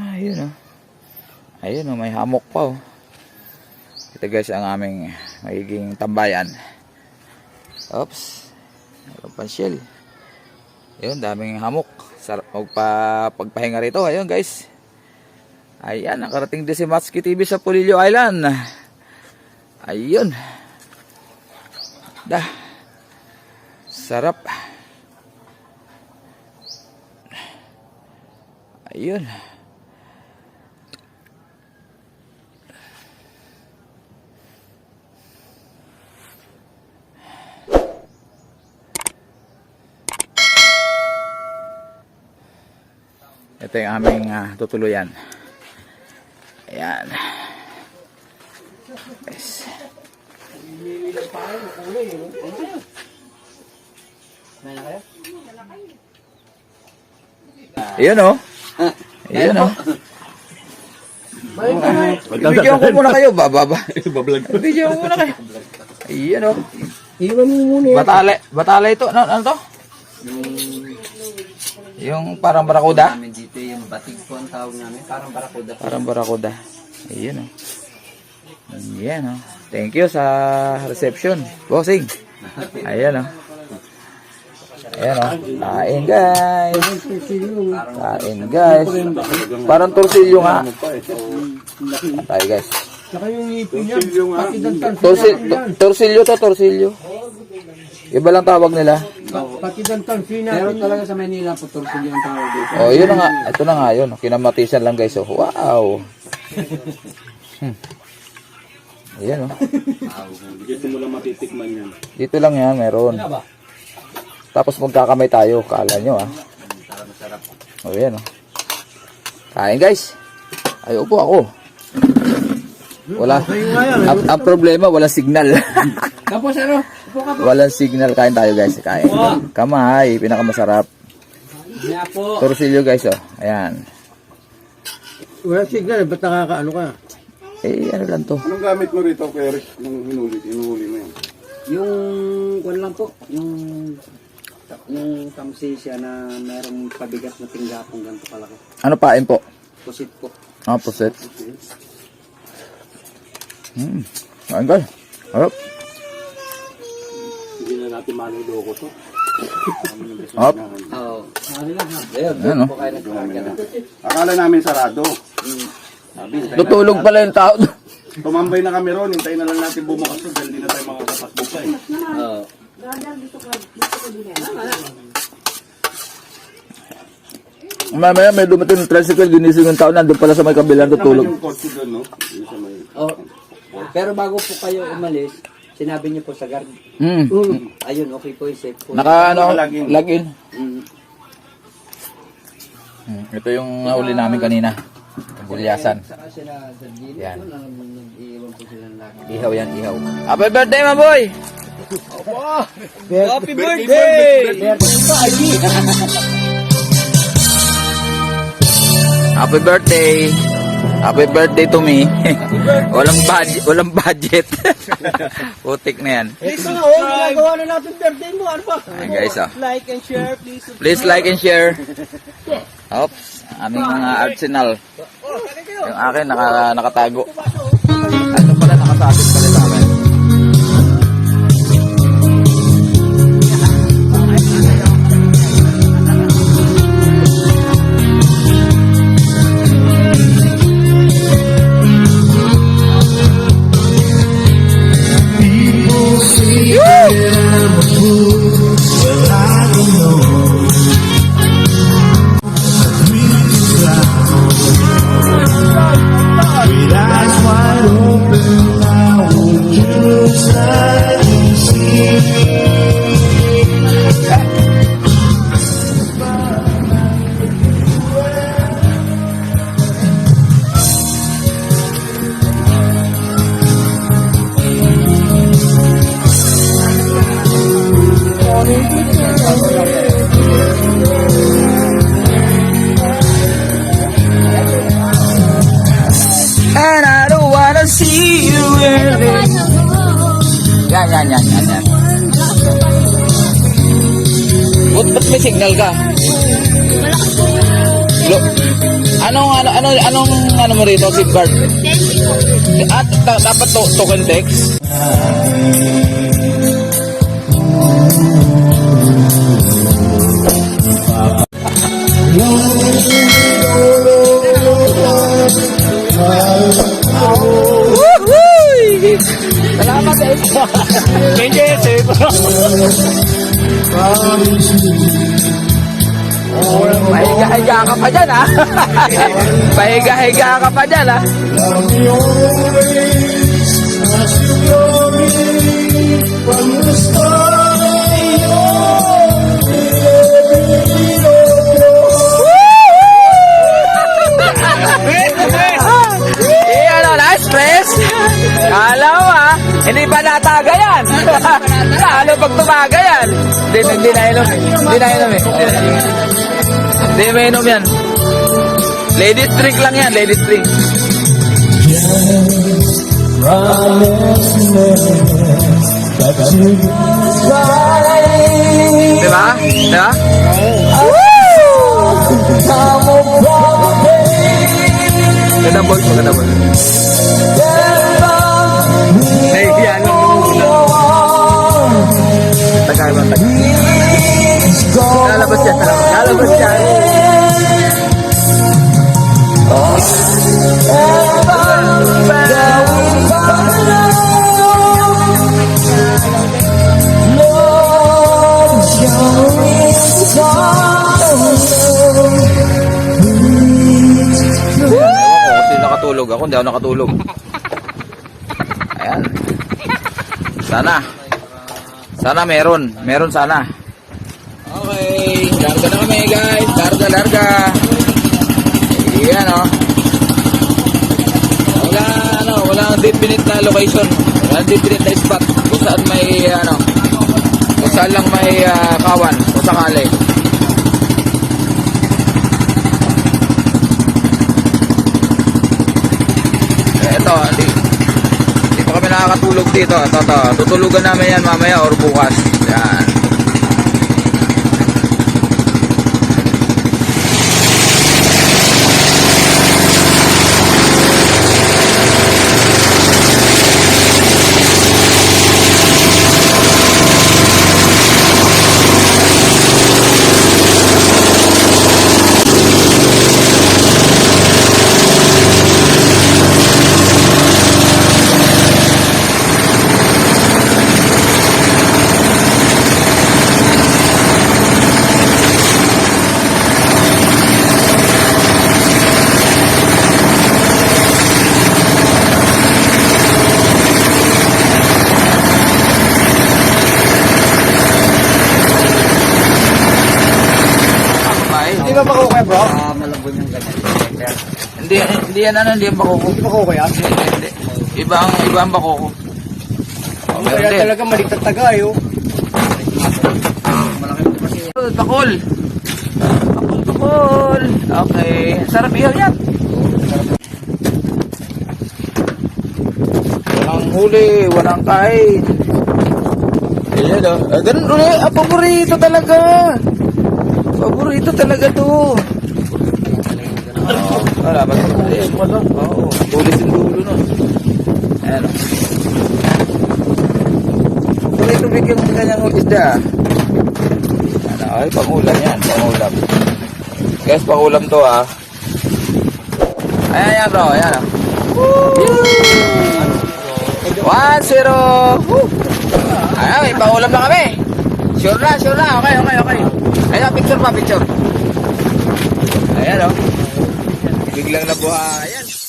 Ayun oh. Ayun oh, may hamok pa oh. Ito guys ang aming magiging tambayan. Oops. Mayroon pang shell. Ayun, daming hamok. Sarap magpa rito. Ayun guys. Ayan, nakarating din si Matsuki TV sa Pulilio Island. Ayun. Dah. Sarap. Ayun. Ito yung aming ah, tutuluyan. Ayan. Yes. Ayun oh. Ayun oh. Bigyan ko muna kayo, bababa. Bablog. Bigyan ko muna kayo. Ayun oh. Iwan mo muna. Batale, batale ito. Ano, ano to? Yung parang barakuda? Namin dito yung batig po ang tawag namin. Parang barakuda. Parang barakuda. Ayun oh. Ayan oh. Thank you sa reception. Bossing. Ayan oh. Ayan oh. Kain guys. Kain guys. Parang torsilyo nga. Kain tayo guys. Saka yung ngipin niya. Pati dantan. Torsil, to- torsilyo to, torsilyo. Iba lang tawag nila. Pati dantan. Meron talaga sa Manila po torsil yung tawag dito. Oh, yun na nga. Ito na nga yun. Kinamatisan lang guys. Oh. Wow. Hmm. Ayan oh. Dito mo lang matitikman yan. Dito lang yan, meron. Tapos magkakamay tayo. Kala nyo ah. Oh, yan oh. Kain guys. Ay, upo ako. Wala. Ang, ang problema, wala signal. Tapos ano? Walang signal. Kain tayo guys. Kain. Kamay. Pinakamasarap. Torsilyo guys oh. Ayan. Wala signal. Ba't nakakaano ka? Eh, ano lang to. Anong gamit mo rito, Rick? Nung hinuli, hinuhuli mo yan? Yung kwan lang po. Yung yung kamsisya na merong pabigat na tinggapong ganito kalaki. Ano pain po? Pusit po. Ah, puset. Hmm. Kain guys. Harap. Na natin manuloko to. Harap. Oo. Ano oh. Akala namin sarado. Sabi, hintay na- Tutulog pala yung tao. Tumambay na kami ron, hintayin na lang natin bumukas to dahil hindi na tayo makakapasok eh. Oo. Mamaya may dumating ng tricycle, ginising yung tao, nandun pala sa may kabilang Naman tutulog. yung kotse doon, no? Yung sa may... Oh. Pero bago po kayo umalis, sinabi niyo po sa guard, Hmm. ayun, okay po, safe po. Naka ano, Nakalagin. login. Mm. Hmm. Ito yung nahuli namin kanina. Bulyasan. Saka sila sa gilid Yan. nang nag-iwan po sila ng laki. Ihaw yan, ihaw. Happy birthday, my boy! Happy birthday! Happy birthday! Happy birthday to me. walang budget, walang budget. Putik na yan. Please na, oh, ginagawa na natin birthday mo, ano pa? Ayan guys, oh. Like and share, please. Please like and share. Oops, aming mga arsenal. Yung akin naka, nakatago. Ano pala nakasabit pala sa akin. Yan, yan, yan, yan. Ba't, ba't may signal ka? Lo- Anong, ano, ano, anong, ano mo rito, SIM card? At ta- dapat to, token text? Woohoo! Thank you, sir. Pahiga-higa ka pa dyan, ha? Pahiga-higa ka pa dyan, ha? Hindi pa nataga yan. Lalo pag tumaga yan. Hindi, hindi na inom. Hindi na inom, eh. Hindi may inom yan. Ladies drink lang yan, ladies drink. Diba? Diba? Ganda boy, maganda boy. Tagay. Lalabas yan, lalabas. Yan. Nakatulog ako, hindi ako nakatulog. Ayan. Sana. Sana meron. Meron sana. Okay. Larga na kami guys. Larga, larga. Ayan o. Wala, ano, wala definite na location. Wala definite na spot. Kung saan may, ano, kung saan lang may ah, kawan. Kung sakali. Ito, hindi, hindi pa kami nakakatulog dito. Ito, ito. Tutulugan namin yan mamaya or bukas. Yan. Ay, Hindi ba makukuha, bro? Ah, malambot yung ganyan. Hindi, hindi yan ano, hindi yan bakoko. Hindi makukuha. Hindi, hindi. Iba ang, iba ang bakoko. Oh, Kaya talaga maligtad tagay, oh. Malaki po kasi. Bakol. Bakol, bakol. Okay. Sarap ihaw yan. Walang huli, walang kain. Ayan o. Ah, ganun ulit. Ah, paborito talaga. Paborito talaga to. Wala ba? Eh, wala. Oo. Tulis yung dulo nun. Ayan o. Paborito bigyan ng ganyang isda. Ano, ay, pangulam yan, pangulam. Guys, pangulam to ah. Ayan yan bro, ayan. Woo! Ayan, may pangulam na kami. Sure na, sure na. Okay, okay, okay. Ayan, picture pa, picture. Ayan oh. Biglang nabuhayan.